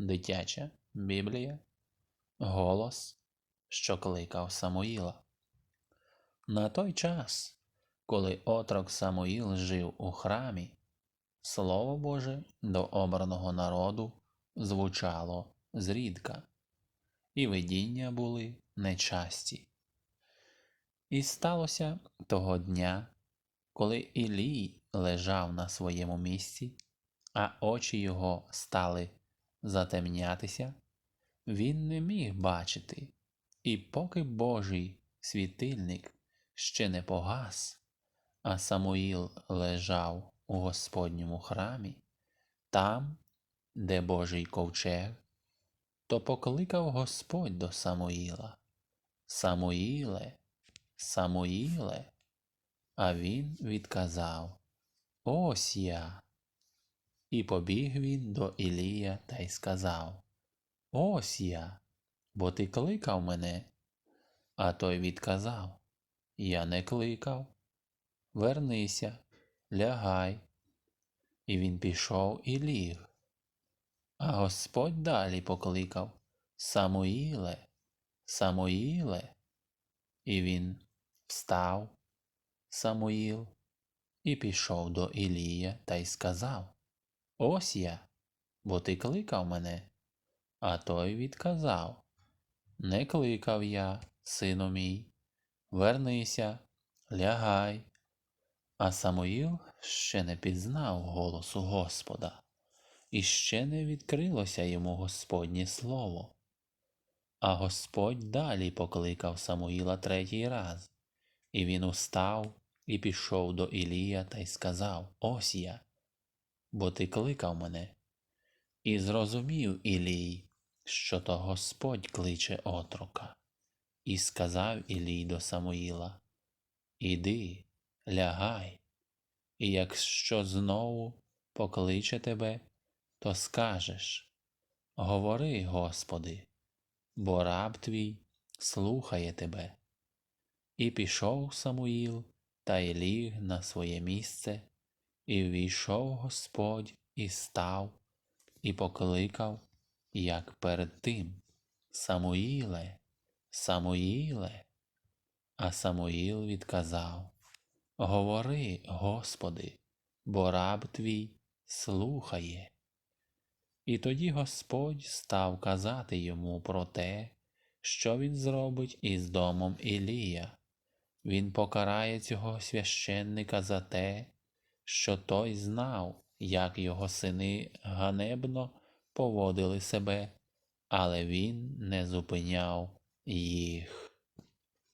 Дитяча Біблія, голос, що кликав Самуїла. На той час, коли отрок Самуїл жив у храмі, Слово Боже до обраного народу звучало зрідка, і видіння були нечасті. І сталося того дня, коли Ілій лежав на своєму місці, а очі його стали затемнятися, він не міг бачити, і поки Божий світильник ще не погас, а Самуїл лежав у Господньому храмі, там, де Божий ковчег, то покликав Господь до Самуїла. Самуїле, Самуїле, а він відказав Ось я. І побіг він до Ілія та й сказав Ось я, бо ти кликав мене. А той відказав Я не кликав. Вернися, лягай. І він пішов і ліг. А Господь далі покликав Самуїле, Самуїле. І він встав, Самуїл, і пішов до Ілія та й сказав Ось я, бо ти кликав мене. А той відказав Не кликав я, сину мій, вернися, лягай. А Самуїл ще не пізнав голосу Господа, і ще не відкрилося йому Господнє слово. А Господь далі покликав Самуїла третій раз, і він устав і пішов до Ілія та й сказав Ось я, бо ти кликав мене. І зрозумів Ілій, що то Господь кличе отрока. І сказав Ілій до Самуїла Іди, лягай, і якщо знову покличе тебе, то скажеш Говори, Господи, бо раб твій слухає тебе. І пішов Самуїл та й ліг на своє місце, і ввійшов Господь і став, і покликав, як перед тим Самуїле, Самуїле. А Самуїл відказав Говори, Господи, бо раб твій слухає. І тоді Господь став казати йому про те, що він зробить із домом Ілія. Він покарає цього священника за те, що той знав, як його сини ганебно поводили себе, але він не зупиняв їх.